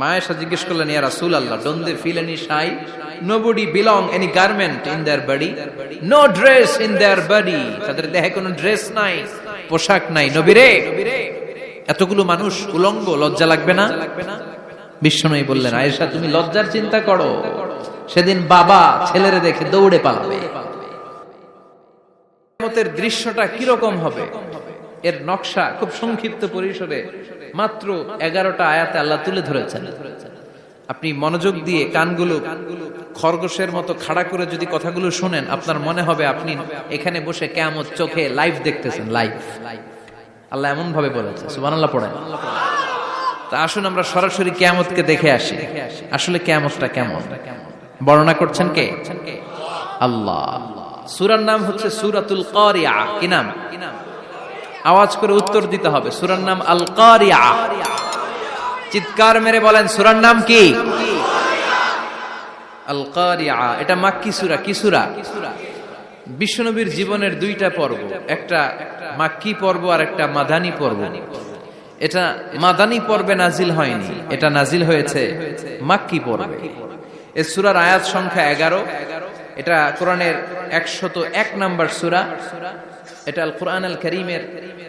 মায়েশা জিজ্ঞেস করলেন ইয়া রাসূল আল্লাহ don't they feel any shy nobody belong any garment in their body no dress in their body তাদের দেহে কোনো ড্রেস নাই পোশাক নাই নবীরে এতগুলো মানুষ উলঙ্গ লজ্জা লাগবে না বিশ্বনবী বললেন আয়েশা তুমি লজ্জার চিন্তা করো সেদিন বাবা ছেলেরে দেখে দৌড়ে পালাবে কিয়ামতের দৃশ্যটা কিরকম হবে এর নকশা খুব সংক্ষিপ্ত পরিসরে মাত্র এগারোটা আয়াতে আল্লাহ তুলে ধরেছেন। আপনি মনোযোগ দিয়ে কানগুলো খরগোশের মতো খাড়া করে যদি কথাগুলো শোনেন, আপনার মনে হবে আপনি এখানে বসে কেমত চোখে লাইভ দেখতেছেন লাইভ আল্লাহ এমন ভাবে বলেছে, সুবহানাল্লাহ পড়েন। তা আসুন আমরা সরাসরি কেয়ামতকে দেখে আসি। আসলে কেয়ামতটা কেমন? বর্ণনা করছেন কে? আল্লাহ। সুরার নাম হচ্ছে সুরাতুল কারিয়া। কি নাম? আওয়াজ করে উত্তর দিতে হবে। সুরার নাম আল কারিয়া চিৎকার মেরে বলেন, সুরার নাম কি? আল কারিয়া এটা বিশ্বনবীর জীবনের দুইটা পর্ব। একটা মাক্কি পর্ব আর একটা মাদানী পর্ব। এটা মাদানী পর্বে নাজিল হয়নি। এটা নাজিল হয়েছে মাক্কি পর্বে। এ সুরার আয়াত সংখ্যা এগারো। এটা কোরআনের একশত এক নাম্বার সুরা। এটা আল কোরআন আল করিমের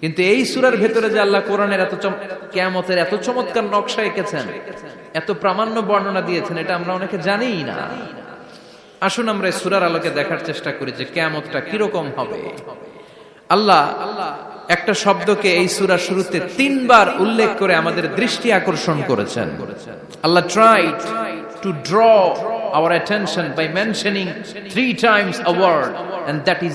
কিন্তু এই সুরার ভেতরে যে আল্লাহ কোরআনের এত কেয়ামতের এত চমৎকার নকশা এঁকেছেন, এত প্রামাণ্য বর্ণনা দিয়েছেন, এটা আমরা অনেকে জানিই না। আসুন আমরা সুরার আলোকে দেখার চেষ্টা করি যে কেয়ামতটা কীরকম হবে। আল্লাহ একটা শব্দকে এই সুরা শুরুতে তিনবার উল্লেখ করে আমাদের দৃষ্টি আকর্ষণ করেছেন। Allah tried to draw our attention by mentioning three times a word, and that is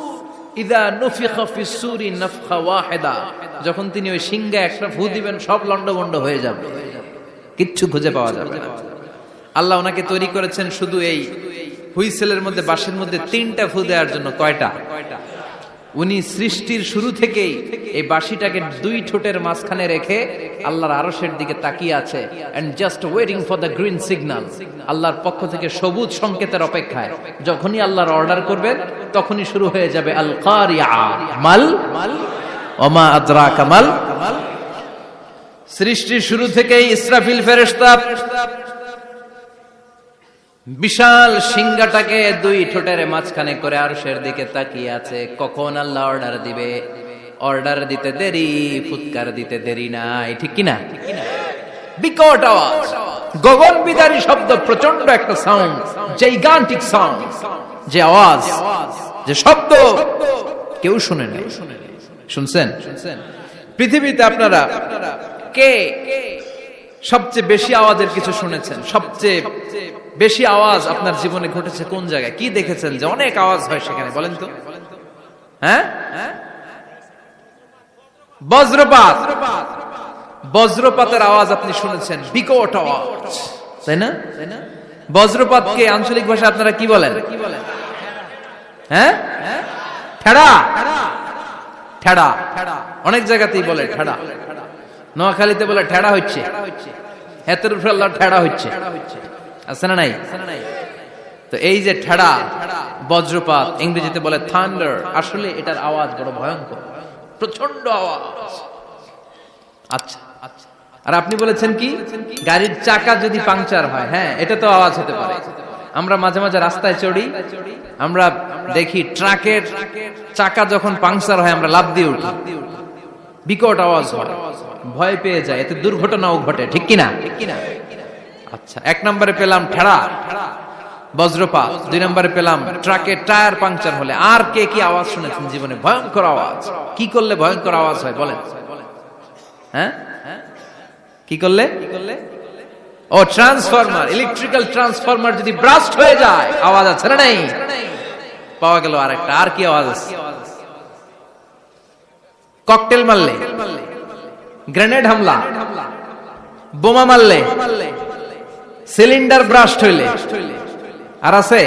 ইদা নুফিখা নাফখা ওয়াহিদা যখন তিনি ওই সিংহে একটা ফু দিবেন, সব লন্ডভন্ড হয়ে যাবে। কিচ্ছু খুঁজে পাওয়া যাবে না। আল্লাহ ওনাকে তৈরি করেছেন শুধু এই হুইসেলের মধ্যে বাসের মধ্যে তিনটা ফু দেওয়ার জন্য কয়টা কয়টা? উনি সৃষ্টির শুরু থেকেই এই বাঁশিটাকে দুই ঠোঁটের মাঝখানে রেখে আল্লাহর আরশের দিকে তাকিয়ে আছে and just waiting for the green signal আল্লাহর পক্ষ থেকে সবুজ সংকেতের অপেক্ষায়। যখনই আল্লাহর অর্ডার করবেন, তখনই শুরু হয়ে যাবে আল মাল, ওমা আদরা কামাল সৃষ্টির শুরু থেকেই ইসরাফিল ফেরেশতা বিশাল সিংহাটাকে দুই ঠোঁটের মাঝখানে করে আরশের দিকে তাকিয়ে আছে। কখন আল্লাহ অর্ডার দিবে? অর্ডার দিতে দেরি, ফুৎকার দিতে দেরি নাই, ঠিক কিনা? বিকট আওয়াজ, গগন বিদারী শব্দ প্রচণ্ড একটা সাউন্ড জাইগান্টিক সাউন্ড যে আওয়াজ, যে শব্দ কেউ শুনে নাই। শুনছেন? পৃথিবীতে আপনারা কে? সবচেয়ে বেশি আওয়াজের কিছু শুনেছেন? সবচেয়ে বেশি আওয়াজ আপনার জীবনে ঘটেছে কোন জায়গায়? কি দেখেছেন যে অনেক আওয়াজ হয় সেখানে? বলেন তো। হ্যাঁ? বজ্রপাত। বজ্রপাতের আওয়াজ আপনি শুনেছেন। বিকট আওয়াজ। তাই না? বজ্রপাতকে আঞ্চলিক ভাষা আপনারা কি বলেন? হ্যাঁ? ঠেড়া। ঠেড়া। অনেক জায়গাতেই বলে ঠেড়া। নোয়াখালীতে বলে ঠেড়া হচ্ছে। হেতের উপরে আল্লাহ ঠেড়া হচ্ছে। আছে না নাই? তো এই যে ঠেড়া, বজ্রপাত, ইংরেজিতে বলে থান্ডার আসলে এটার আওয়াজ বড় ভয়ঙ্কর। প্রচণ্ড আওয়াজ। আচ্ছা। আচ্ছা আর আপনি বলেছেন কি? গাড়ির চাকা যদি পাংচার হয় হ্যাঁ এটা তো আওয়াজ হতে পারে। আমরা মাঝে মাঝে রাস্তায় চড়ি, আমরা দেখি ট্রাকের চাকা যখন পাংচার হয়, আমরা লাভ দিয়ে উঠি। বিকট আওয়াজ হয়। ভয় পেয়ে যায়, এতে দুর্ঘটনাও ঘটে, ঠিক কিনা? ঠিক কিনা আচ্ছা এক নম্বরে পেলাম ঠেড়া দুই নম্বরে পেলাম টায়ার পাংচার হলে। আর কে কি আওয়াজ শুনেছেন জীবনে? ভয়ঙ্কর আওয়াজ। কি করলে ভয়ঙ্কর আওয়াজ হয়, বলেন। হ্যাঁ? কি করলে? ও, ট্রান্সফরমার, ইলেকট্রিক্যাল ট্রান্সফরমার যদি ব্রাস্ট হয়ে যায়, আওয়াজ আছে না নাই? পাওয়া গেল আরেকটা। আর কি আওয়াজ আছে? ককটেল মারলে। গ্রেনেড হামলা বোমা মারলে সিলিন্ডার ব্রাস্ট হইলে আর আছে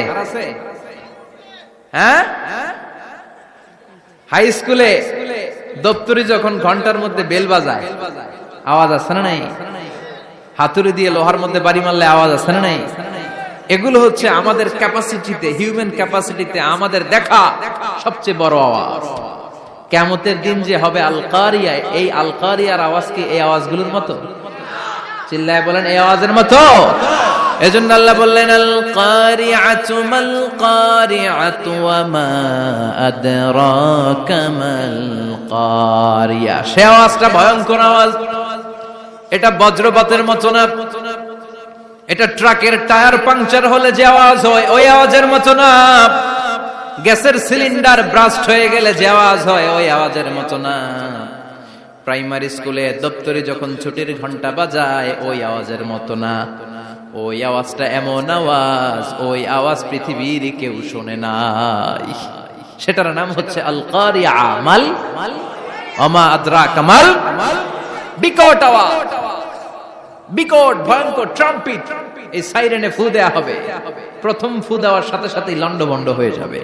হ্যাঁ হাই স্কুলে দপ্তরি যখন ঘণ্টার মধ্যে বেল বাজায়, আওয়াজ আছে না নাই? হাতুড়ি দিয়ে লোহার মধ্যে বাড়ি মারলে আওয়াজ আছে না নাই? এগুলো হচ্ছে আমাদের ক্যাপাসিটিতে হিউম্যান ক্যাপাসিটিতে আমাদের দেখা সবচেয়ে বড় আওয়াজ। কেমতের দিন যে হবে আলকারিয়া, এই আলকারিয়ার আওয়াজ কি এই আওয়াজগুলোর মতো? চিল্লায় বলেন, এই আওয়াজের মতো। এজন্য আল্লাহ বললেন আল কারিআতু মাল কারিআতু ওয়া মা আদরাকা কারিয়া সে আওয়াজটা ভয়ঙ্কর আওয়াজ। এটা বজ্রপাতের মতো না। এটা ট্রাকের টায়ার পাংচার হলে যে আওয়াজ হয়, ওই আওয়াজের মতো না। গ্যাসের সিলিন্ডার ব্রাস্ট হয়ে গেলে যে আওয়াজ হয়, ওই আওয়াজের মতো না। প্রাইমারি স্কুলে দপ্তরে যখন ছুটির ঘণ্টা বাজায়, ওই আওয়াজের মতো না। ওই আওয়াজটা এমন আওয়াজ, ওই আওয়াজ পৃথিবীর কেউ শোনে নাই। সেটার নাম হচ্ছে আল কারিয়া মাল অমা আদ্রা কামাল বিকট আওয়াজ। বিকট, ভয়ঙ্কর ট্রাম্পিট এই সাইরেনে ফু দেয়া হবে। প্রথম ফু দেওয়ার সাথে সাথেই লন্ডভন্ড হয়ে যাবে।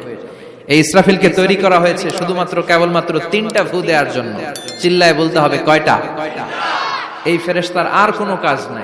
এই ইসরাফিলকে তৈরি করা হয়েছে শুধুমাত্র, কেবলমাত্র তিনটা ফু দেওয়ার জন্য। চিল্লায় বলতে হবে কয়টা? এই ফেরেস্তার আর কোনো কাজ নাই।